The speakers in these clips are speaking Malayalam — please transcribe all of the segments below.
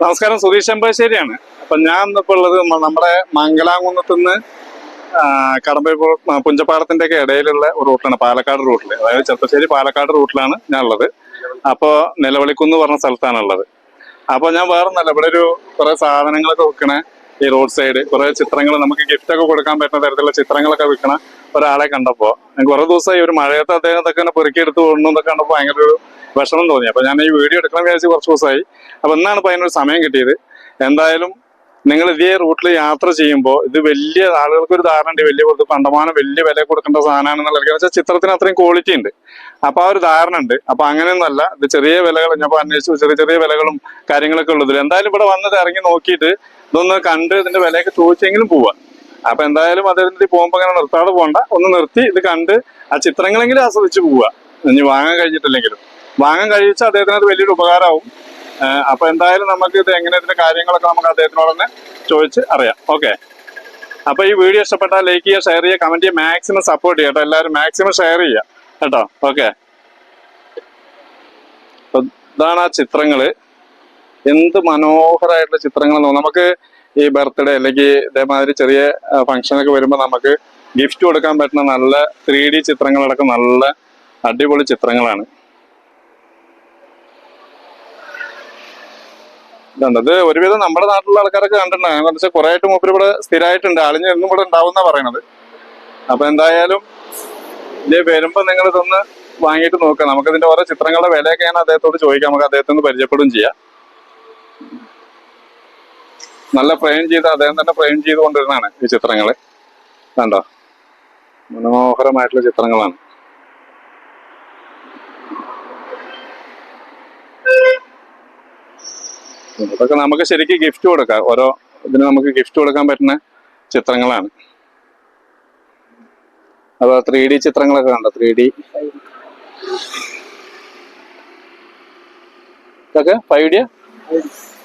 നമസ്കാരം സുധീഷ് അമ്പാശ്ശേരിയാണ് അപ്പൊ ഞാൻ ഇന്നിപ്പോ ഉള്ളത് നമ്മുടെ മംഗലാംകുന്നത്ത് നിന്ന് കടമ്പ പുഞ്ചപ്പാടത്തിന്റെ ഒക്കെ ഇടയിലുള്ള ഒരു റൂട്ടാണ് പാലക്കാട് റൂട്ടിൽ അതായത് ചെറുപ്പശ്ശേരി പാലക്കാട് റൂട്ടിലാണ് ഞാൻ ഉള്ളത് അപ്പോൾ നിലവിളിക്കുന്ന് പറഞ്ഞ സ്ഥലത്താണ് ഉള്ളത് അപ്പൊ ഞാൻ വേറെ നല്ല ഇവിടെ ഒരു കുറേ സാധനങ്ങളൊക്കെ വിൽക്കണ ഈ റോഡ് സൈഡ് കുറേ ചിത്രങ്ങൾ നമുക്ക് ഗിഫ്റ്റ് ഒക്കെ കൊടുക്കാൻ പറ്റുന്ന തരത്തിലുള്ള ചിത്രങ്ങളൊക്കെ വിൽക്കണ ഒരാളെ കണ്ടപ്പോൾ കുറെ ദിവസമായി ഒരു മഴയത്ത് അദ്ദേഹം ഇതൊക്കെ ഇങ്ങനെ പെറുക്കിയെടുത്ത് കൊണ്ടുവന്നൊക്കെ കണ്ടപ്പോ ഭയങ്കര ഒരു വിഷമം തോന്നി. അപ്പൊ ഞാൻ ഈ വീഡിയോ എടുക്കണം വിചാരിച്ച് കുറച്ച് ദിവസമായി. അപ്പൊ ഇന്നാണ് ഇപ്പൊ അതിനൊരു സമയം കിട്ടിയത്. എന്തായാലും നിങ്ങൾ ഇതേ റൂട്ടിൽ യാത്ര ചെയ്യുമ്പോൾ ഇത് വലിയ ആളുകൾക്ക് ഒരു ധാരണ ഉണ്ട് വലിയ കൊടുത്ത് കണ്ടമാനം വലിയ വില കൊടുക്കേണ്ട സാധനമാണെന്നുള്ള വെച്ചാൽ ചിത്രത്തിന് അത്രയും ക്വാളിറ്റി ഉണ്ട്. അപ്പൊ ആ ഒരു ധാരണ ഉണ്ട്. അപ്പൊ അങ്ങനെയൊന്നല്ല ഇത് ചെറിയ വിലകൾ ഞാൻ അന്വേഷിച്ചു ചെറിയ ചെറിയ വിലകളും കാര്യങ്ങളൊക്കെ ഉള്ളതിൽ എന്തായാലും ഇവിടെ വന്നത് ഇറങ്ങി നോക്കിയിട്ട് ഇതൊന്ന് കണ്ട് ഇതിന്റെ വിലയൊക്കെ ചോദിച്ചെങ്കിലും പോവാ. അപ്പൊ എന്തായാലും അദ്ദേഹത്തിന് പോകുമ്പോ അങ്ങനെ നിർത്താതെ പോകണ്ട ഒന്ന് നിർത്തി ഇത് കണ്ട് ആ ചിത്രങ്ങളെങ്കിലും ആസ്വദിച്ച് പോവുക ഇനി വാങ്ങാൻ കഴിഞ്ഞിട്ടില്ലെങ്കിലും. വാങ്ങാൻ കഴിച്ചാൽ അദ്ദേഹത്തിന് അത് വലിയൊരു ഉപകാരമാവും. അപ്പൊ എന്തായാലും നമുക്ക് ഇത് എങ്ങനെ ഇതിന്റെ കാര്യങ്ങളൊക്കെ നമുക്ക് അദ്ദേഹത്തിനോട് തന്നെ ചോദിച്ച് അറിയാം. ഓക്കെ അപ്പൊ ഈ വീഡിയോ ഇഷ്ടപ്പെട്ടാൽ ലൈക്ക് ചെയ്യുക ഷെയർ ചെയ്യുക കമന്റ് ചെയ്യുക മാക്സിമം സപ്പോർട്ട് ചെയ്യുക കേട്ടോ. എല്ലാവരും മാക്സിമം ഷെയർ ചെയ്യുക കേട്ടോ. ഓക്കെ ഇതാണ് ആ ചിത്രങ്ങൾ. എന്ത് മനോഹരമായിട്ടുള്ള ചിത്രങ്ങൾ നമുക്ക് ഈ ബർത്ത്ഡേ അല്ലെങ്കിൽ ഇതേമാതിരി ചെറിയ ഫംഗ്ഷൻ ഒക്കെ വരുമ്പോൾ നമുക്ക് ഗിഫ്റ്റ് കൊടുക്കാൻ പറ്റുന്ന നല്ല ത്രീ ഡി ചിത്രങ്ങളടക്കം നല്ല അടിപൊളി ചിത്രങ്ങളാണ്. ഇതുണ്ട്. ഇത് ഒരുവിധം നമ്മുടെ നാട്ടിലുള്ള ആൾക്കാരൊക്കെ കണ്ടിട്ടുണ്ട്. കാരണം വെച്ചാൽ കുറെ ആയിട്ട് മൂപ്പര് ഇവിടെ സ്ഥിരമായിട്ടുണ്ട് അളിഞ്ഞ് എന്നും ഇവിടെ ഉണ്ടാവുന്ന പറയണത്. അപ്പൊ എന്തായാലും ഇത് വരുമ്പോ നിങ്ങൾ ഇതൊന്ന് വാങ്ങിയിട്ട് നോക്കുക നമുക്ക് ഇതിന്റെ ഓരോ ചിത്രങ്ങളുടെ വിലയൊക്കെ ഞാൻ അദ്ദേഹത്തോട് ചോദിക്കാം. നമുക്ക് അദ്ദേഹത്തെ ഒന്ന് പരിചയപ്പെടുകയും ചെയ്യാം. നല്ല ഫ്രെയിം ചെയ്ത് അദ്ദേഹം തന്നെ ഫ്രെയിം ചെയ്ത് കൊണ്ടുവരുന്നതാണ് ഈ ചിത്രങ്ങൾ. കണ്ടോ? മനോഹരമായിട്ടുള്ള ചിത്രങ്ങളാണ്. ഇതൊക്കെ നമുക്ക് ശരിക്കും ഗിഫ്റ്റ് കൊടുക്കാം. ഓരോ ഇതിന് നമുക്ക് ഗിഫ്റ്റ് കൊടുക്കാൻ പറ്റുന്ന ചിത്രങ്ങളാണ്. അപ്പൊ ത്രീ ഡി ചിത്രങ്ങളൊക്കെ കണ്ടോ? ത്രീ ഡി ഇതൊക്കെ ഫൈവ് ഡി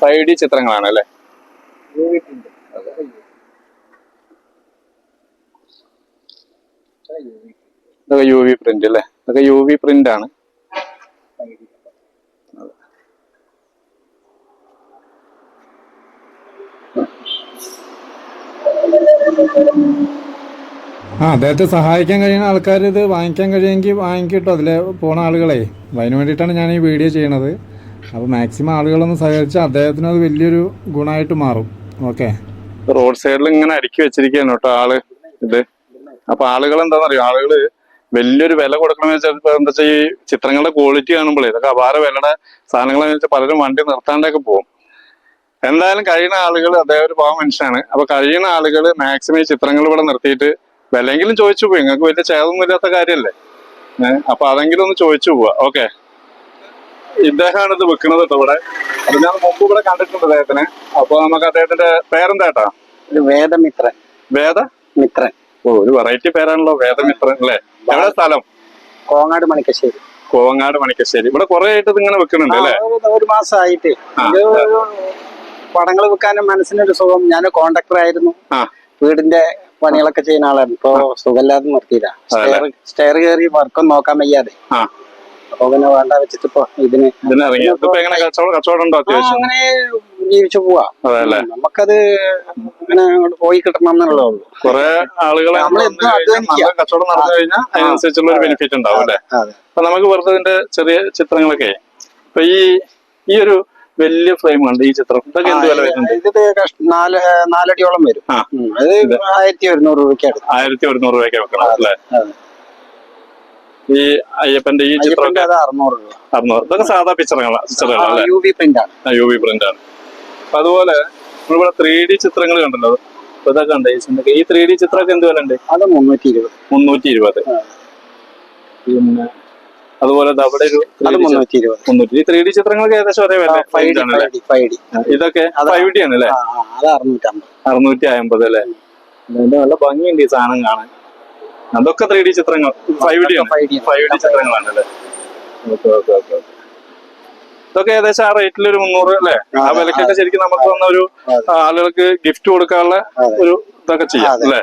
ഫൈവ് ഡി ചിത്രങ്ങളാണ് അല്ലേ? യു വി പ്രിന്റ് അല്ലേ? ഇതൊക്കെ യു വി പ്രിന്റ് ആണ്. ആ അദ്ദേഹത്തെ സഹായിക്കാൻ കഴിയുന്ന ആൾക്കാർ ഇത് വാങ്ങിക്കാൻ കഴിയുമെങ്കിൽ വാങ്ങിക്കിട്ടോ. അതിൽ പോണ ആളുകളെ. അതിന് വേണ്ടിയിട്ടാണ് ഞാൻ ഈ വീഡിയോ ചെയ്യണത്. അപ്പോൾ മാക്സിമം ആളുകളൊന്ന് സഹകരിച്ചാൽ അദ്ദേഹത്തിന് അത് വലിയൊരു ഗുണമായിട്ട് മാറും. ഓക്കെ റോഡ് സൈഡിൽ ഇങ്ങനെ അടുക്കി വെച്ചിരിക്കുകയാണ് കേട്ടോ ആൾ. ഇത്. അപ്പൊ ആളുകൾ എന്താണെന്നറിയോ? ആളുകൾ വലിയൊരു വില കൊടുക്കണമെന്ന് വെച്ചാൽ എന്താ വെച്ചാൽ ഈ ചിത്രങ്ങളുടെ ക്വാളിറ്റി കാണുമ്പോഴേ ഇതൊക്കെ അപാര വിലയുടെ സാധനങ്ങളെന്ന് വെച്ചാൽ പലരും വണ്ടി നിർത്താണ്ടൊക്കെ പോകും. എന്തായാലും കഴിയുന്ന ആളുകൾ അദ്ദേഹം ഒരു പാവ മനുഷ്യനാണ്. അപ്പൊ കഴിയുന്ന ആളുകൾ മാക്സിമം ഈ ചിത്രങ്ങൾ ഇവിടെ നിർത്തിയിട്ട് വിലയെങ്കിലും ചോദിച്ചു പോയി. നിങ്ങൾക്ക് വലിയ ചേതൊന്നും ഇല്ലാത്ത കാര്യമല്ലേ? അപ്പൊ അതെങ്കിലും ഒന്ന് ചോദിച്ചു പോവാ. ഓക്കെ. ഇദ്ദേഹമാണ് ഇത് വെക്കുന്നത് കേട്ടോ ഇവിടെ. അത് ഞാൻ മുമ്പ് ഇവിടെ കണ്ടിട്ടുണ്ട് അദ്ദേഹത്തിന്. അപ്പൊ നമുക്ക് അദ്ദേഹത്തിന്റെ പേരെന്താ കേട്ടാ ഒരു വേദമിത്രൻ. വേദ? മിത്രൻ. ഓ ഒരു വെറൈറ്റി പേരാണല്ലോ വേദമിത്രൻ അല്ലേ? എവിടെ സ്ഥലം? കോങ്ങാട് മണിക്കശ്ശേരി. കോവങ്ങാട് മണിക്കശ്ശേരി. ഇവിടെ കുറെ ആയിട്ട് ഇങ്ങനെ വെക്കുന്നുണ്ട് അല്ലേ? ഒരു- മാസമായിട്ട് പടങ്ങൾ വെക്കാനും മനസ്സിനൊരു സുഖം. ഞാൻ കോണ്ടാക്ടർ ആയിരുന്നു. വീടിന്റെ പണികളൊക്കെ ചെയ്യുന്ന ആളാണ് ഇപ്പൊ സുഖമില്ലാതെ നിർത്തിയില്ല. സ്റ്റെയർ സ്റ്റെയർ കയറി വർക്കൊന്നും നോക്കാൻ വയ്യാതെ. അപ്പൊ പിന്നെ വേണ്ട വെച്ചിട്ട് ഇപ്പൊ ഇതിന് അങ്ങനെ ജീവിച്ചു പോവാ. നമുക്കത് അങ്ങനെ പോയി കിട്ടണം എന്നുള്ളതേ ഉള്ളൂ. കുറെ ആളുകളെ കച്ചവടം നടന്നു കഴിഞ്ഞാൽ അതിനനുസരിച്ചുള്ള ഒരു ബെനിഫിറ്റ് ഉണ്ടാവും അല്ലേ? അപ്പൊ നമുക്ക് വെറുതെ ചെറിയ ചിത്രങ്ങളൊക്കെ. അപ്പൊ ഈ ഈ ഒരു വലിയ ഫ്രെയിം ഉണ്ട് ഈ ചിത്രം. ഇതൊക്കെ എന്ത് വില വരുന്നുണ്ട്? ഇത് കഷ്- നാല് നാലടിയോളം വരും. ആ. ഉം. അത് ആയിരത്തി ഒരുന്നൂറ് രൂപയ്ക്കാണ് ആയിരത്തി ഒരുന്നൂറ് രൂപയ്ക്ക് വെക്കണം അല്ലേ? അതെ. ഈ അയ്യപ്പന്റെ ഈ ചിത്രമൊക്കെ അയ്യപ്പന്റെ അത് അറുന്നൂറ് രൂപ. അറുന്നൂറ്. ഇതൊക്കെ സാധാ പിക്ചറുകളാണ് പിക്ചറുകളല്ലേ യു വി പ്രിന്റ് ആണ്. യു വി പ്രിന്റ് ആണ്. അപ്പൊ അതുപോലെ നമ്മളിവിടെ ത്രീ ഡി ചിത്രങ്ങൾ കണ്ടല്ലോ. അപ്പൊ ഇതൊക്കെ ഉണ്ട് ഈ ചിത്രമൊക്കെ. ഈ ത്രീ ഡി ചിത്രമൊക്കെ എന്ത് വില ഉണ്ട് അത് മുന്നൂറ്റി ഇരുപത്. മുന്നൂറ്റി ഇരുപത്. പിന്നെ അതുപോലെ അവിടെ ഒരു മുന്നൂറ്റി ഇരുപത് മുന്നൂറ്റി ഈ ത്രീ ഡി ചിത്രങ്ങൾക്ക് ഏകദേശം ഒരേ വില. ഫൈവ് ഡി ഇതൊക്കെ ഫൈവ് ഡി ആണ് അല്ലേ? അറുന്നൂറ്റി അമ്പത് അല്ലേ? നല്ല ഭംഗിയുണ്ട് ഈ സാധനം കാണാൻ. അതൊക്കെ ത്രീ ഡി ചിത്രങ്ങൾ. ഫൈവ് ഡി ഫൈവ് ഡി ചിത്രങ്ങളാണ് അല്ലേ? Okay okay okay. ഓക്കെ ഇതൊക്കെ ഏകദേശം ആ റേറ്റിൽ ഒരു മുന്നൂറ് അല്ലേ? ആ വിലക്കൊക്കെ ശരിക്കും നമുക്ക് വന്ന ഒരു ആളുകൾക്ക് ഗിഫ്റ്റ് കൊടുക്കാനുള്ള ഒരു ഇതൊക്കെ ചെയ്യാം അല്ലേ?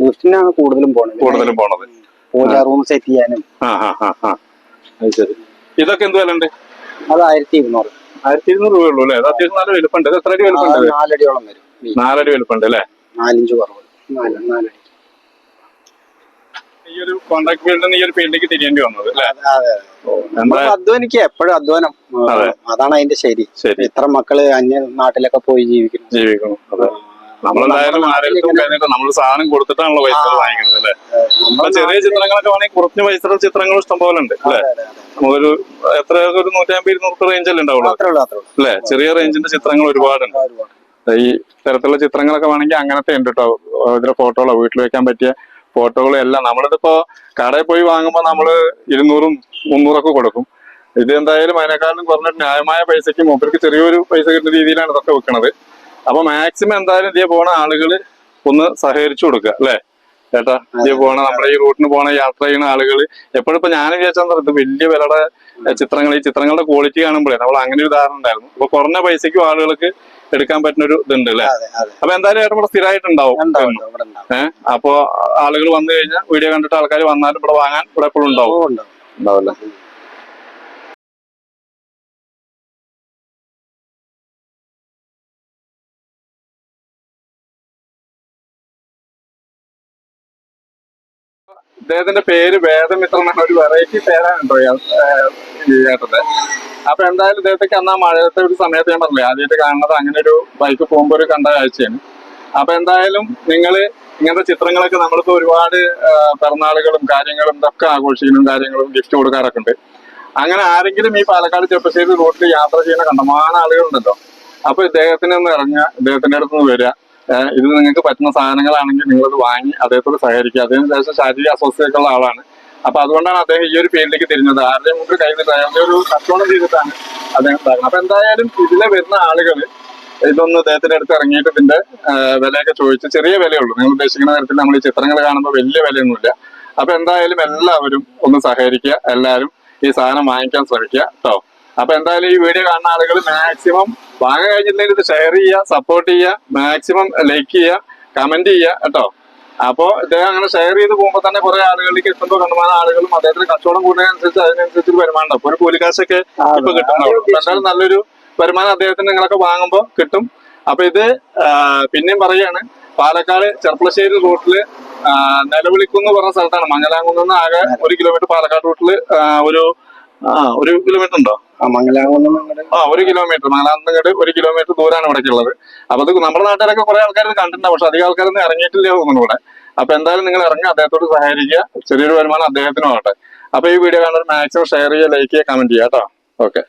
ഗിഫ്റ്റിനാണ് കൂടുതലും പോണത്. കൂടുതലും പോണത്. പൂജ റൂം സെറ്റ് ചെയ്യാനും. ആ ആ ആ ആ. അത് ശരി. ഇതൊക്കെ എന്ത് വില ഉണ്ട് അത് ആയിരത്തി ഇരുന്നൂറ് ആയിരത്തി ഇരുന്നൂറ് രൂപയുള്ളൂ അല്ലേ? അത് അത്യാവശ്യം നല്ല വലുപ്പുണ്ട് എത്ര അടി വലുപ്പുണ്ട് ഇത്? നാലടിയോളം വരും. നാലടി വലുപ്പുണ്ട് അല്ലേ? നാലിഞ്ച് കുറവ്. നാല് നാലടി. ഈ ഒരു കോൺട്രാക്ട് ഫീൽഡിൽ നിന്ന് ഈ ഒരു ഫീൽഡിലേക്ക് തിരിയേണ്ടി വന്നത് അല്ലേ? അതെ അതെ എന്താ നമ്മൾ അധ്വാനിക്കുക എപ്പോഴും അധ്വാനം. അതെ. അതാണ് അതിന്റെ ശരി. ശരി. ഇത്ര മക്കൾ അന്യ നാട്ടിലൊക്കെ പോയി ജീവിക്കുന്നു. ജീവിക്കണം അതെ. നമ്മളെന്തായാലും ആരെങ്കിലും കഴിഞ്ഞിട്ട് നമ്മൾ സാധനം കൊടുത്തിട്ടാണല്ലോ പൈസ വാങ്ങിക്കുന്നത് അല്ലെ? നമ്മളെ ചെറിയ ചിത്രങ്ങളൊക്കെ വേണമെങ്കിൽ കുറഞ്ഞ പൈസ ചിത്രങ്ങൾ ഇഷ്ടം പോലെ ഉണ്ട് അല്ലെ? നമുക്കൊരു എത്ര ഒരു നൂറ്റമ്പത് ഇരുന്നൂറ് റേഞ്ചല്ലേ ഉണ്ടാവുള്ളൂ? അല്ലെ? ചെറിയ റേഞ്ചിന്റെ ചിത്രങ്ങൾ ഒരുപാടുണ്ട്. ഒരുപാട്. ഈ തരത്തിലുള്ള ചിത്രങ്ങളൊക്കെ വേണമെങ്കിൽ അങ്ങനത്തെ ഉണ്ട് കേട്ടോ ഇതിലെ ഫോട്ടോകളോ വീട്ടിൽ വെക്കാൻ പറ്റിയ ഫോട്ടോകളും എല്ലാം നമ്മളിതിപ്പോ കടയിൽ പോയി വാങ്ങുമ്പോൾ നമ്മൾ ഇരുന്നൂറും മുന്നൂറൊക്കെ കൊടുക്കും. ഇത് എന്തായാലും അതിനേക്കാളും കുറഞ്ഞ ന്യായമായ പൈസക്ക് മൊബൈൽക്ക് ചെറിയൊരു പൈസ കിട്ടുന്ന രീതിയിലാണ് ഇതൊക്കെ വെക്കണത്. അപ്പൊ മാക്സിമം എന്തായാലും ഇതേ പോണ ആളുകൾ ഒന്ന് സഹകരിച്ചു കൊടുക്കുക അല്ലെ? ചേട്ടാ ഇതേ പോണ നമ്മുടെ ഈ റൂട്ടിന് പോണ യാത്ര ചെയ്യുന്ന ആളുകൾ എപ്പോഴും ഇപ്പൊ ഞാൻ വിചാരിച്ചാൽ ഇത് വലിയ വിലയുടെ ചിത്രങ്ങൾ ഈ ചിത്രങ്ങളുടെ ക്വാളിറ്റി കാണുമ്പോഴേ നമ്മൾ അങ്ങനെ ഒരു ധാരണ ഉണ്ടായിരുന്നു. അപ്പൊ കുറഞ്ഞ പൈസക്കും ആളുകൾക്ക് എടുക്കാൻ പറ്റുന്ന ഒരു ഇതുണ്ട് അല്ലെ? അപ്പൊ എന്തായാലും ഏട്ടൻ ഇവിടെ സ്ഥിരമായിട്ടുണ്ടാവും. ഏഹ് അപ്പൊ ആളുകൾ വന്നു കഴിഞ്ഞാൽ വീഡിയോ കണ്ടിട്ട് ആൾക്കാർ വന്നാലും ഇവിടെ വാങ്ങാൻ ഇവിടെ എപ്പോഴും ഉണ്ടാവും. ഉണ്ടാവും ഉണ്ടാവില്ല ഇദ്ദേഹത്തിന്റെ പേര് വേദമിത്രം എന്ന ഒരു വെറൈറ്റി പേരാണ് കേട്ടോ അപ്പൊ എന്തായാലും ഇദ്ദേഹത്തേക്ക് അന്ന് ആ മഴയത്തെ ഒരു സമയത്ത് ഞാൻ പറഞ്ഞില്ലേ ആദ്യമായിട്ട് കാണുന്നത് അങ്ങനെ ഒരു ബൈക്ക് പോകുമ്പോൾ ഒരു കണ്ട കാഴ്ചയാണ്. അപ്പൊ എന്തായാലും നിങ്ങൾ ഇങ്ങനത്തെ ചിത്രങ്ങളൊക്കെ നമ്മളിപ്പോ ഒരുപാട് പിറന്നാളുകളും കാര്യങ്ങളും ഇതൊക്കെ ആഘോഷിക്കണം കാര്യങ്ങളും ഗിഫ്റ്റ് കൊടുക്കാറൊക്കെ ഉണ്ട്. അങ്ങനെ ആരെങ്കിലും ഈ പാലക്കാട് ചെപ്പശ്ശേരി റൂട്ടിൽ യാത്ര ചെയ്യുന്ന കണ്ടമാന ആളുകളുണ്ടല്ലോ. അപ്പൊ ഇദ്ദേഹത്തിന് ഒന്ന് ഇറങ്ങുക ഇദ്ദേഹത്തിന്റെ അടുത്ത് നിന്ന് വരിക. ഇത് നിങ്ങൾക്ക് പറ്റുന്ന സാധനങ്ങളാണെങ്കിൽ നിങ്ങളത് വാങ്ങി അദ്ദേഹത്തോട് സഹകരിക്കുക. അദ്ദേഹം ശേഷം ശാരീരിക അസ്വസ്ഥയൊക്കെ ഉള്ള ആളാണ്. അപ്പൊ അതുകൊണ്ടാണ് അദ്ദേഹം ഈ ഒരു ഫീൽഡിലേക്ക് തിരിഞ്ഞത്. ആരുടെയും മുമ്പിൽ കഴിഞ്ഞിട്ട് അയാളുടെ ഒരു കച്ചവടം ചെയ്തിട്ടാണ് അദ്ദേഹം പറഞ്ഞത് അപ്പൊ എന്തായാലും ഇതിലെ വരുന്ന ആളുകൾ ഇതൊന്ന് അദ്ദേഹത്തിന്റെ അടുത്ത് ഇറങ്ങിയിട്ട് ഇതിന്റെ വിലയൊക്കെ ചോദിച്ച് ചെറിയ വിലയുള്ളൂ. നിങ്ങൾ ഉദ്ദേശിക്കുന്ന തരത്തിൽ നമ്മൾ ഈ ചിത്രങ്ങൾ കാണുമ്പോൾ വലിയ വിലയൊന്നുമില്ല. അപ്പൊ എന്തായാലും എല്ലാവരും ഒന്ന് സഹകരിക്കുക. എല്ലാവരും ഈ സാധനം വാങ്ങിക്കാൻ ശ്രമിക്കുക. കേട്ടോ. അപ്പൊ എന്തായാലും ഈ വീഡിയോ കാണുന്ന ആളുകൾ മാക്സിമം വാങ്ങ കഴിഞ്ഞിട്ട് ഇത് ഷെയർ ചെയ്യുക സപ്പോർട്ട് ചെയ്യുക മാക്സിമം ലൈക്ക് ചെയ്യുക കമന്റ് ചെയ്യുക കേട്ടോ. അപ്പോൾ ഇദ്ദേഹം അങ്ങനെ ഷെയർ ചെയ്ത് പോകുമ്പോൾ തന്നെ കുറെ ആളുകളിലേക്ക് എത്തുമ്പോൾ കണ്ടുമാന ആളുകളും അദ്ദേഹത്തിന് കച്ചവടം കൂടുന്നതിനനുസരിച്ച് അതിനനുസരിച്ച് ഒരു വരുമാനം ഉണ്ടാവും. ഒരു കൂലിക്കാശൊക്കെ ഇപ്പൊ കിട്ടുന്നുള്ളൂ എന്തായാലും നല്ലൊരു വരുമാനം അദ്ദേഹത്തിന് നിങ്ങളൊക്കെ വാങ്ങുമ്പോൾ കിട്ടും. അപ്പൊ ഇത് പിന്നെയും പറയാണ് പാലക്കാട് ചെർപ്പളശ്ശേരി റൂട്ടിൽ നിലവിളിക്കുന്ന് പറഞ്ഞ സ്ഥലത്താണ്. നിന്ന് ആകെ ഒരു കിലോമീറ്റർ പാലക്കാട് റൂട്ടിൽ ഒരു ആ ഒരു കിലോമീറ്റർ ഉണ്ടോ? ആ മംഗലാകുന്ന് നമ്മുടെ ആ ഒരു കിലോമീറ്റർ മംഗലാന്തങ്ങട് ഒരു കിലോമീറ്റർ ദൂരാണ് ഇവിടേക്ക് ഉള്ളത് അപ്പൊ അത് നമ്മുടെ നാട്ടുകാരൊക്കെ കുറെ ആൾക്കാർ കണ്ടിട്ടുണ്ടാവും കണ്ടിട്ടുണ്ട്. പക്ഷെ അധികം ആൾക്കാരൊന്നും ഇറങ്ങിയിട്ടില്ല തോന്നുന്നു ഇവിടെ അപ്പൊ എന്തായാലും നിങ്ങൾ ഇറങ്ങി അദ്ദേഹത്തോട് സഹായിക്കുക ചെറിയൊരു വരുമാനം അദ്ദേഹത്തിനും ആവട്ടെ. അപ്പൊ ഈ വീഡിയോ കാണുന്നത് മാക്സിമം ഷെയർ ചെയ്യുക ലൈക്ക് ചെയ്യുക കമന്റ് ചെയ്യുക കേട്ടോ. ഓക്കെ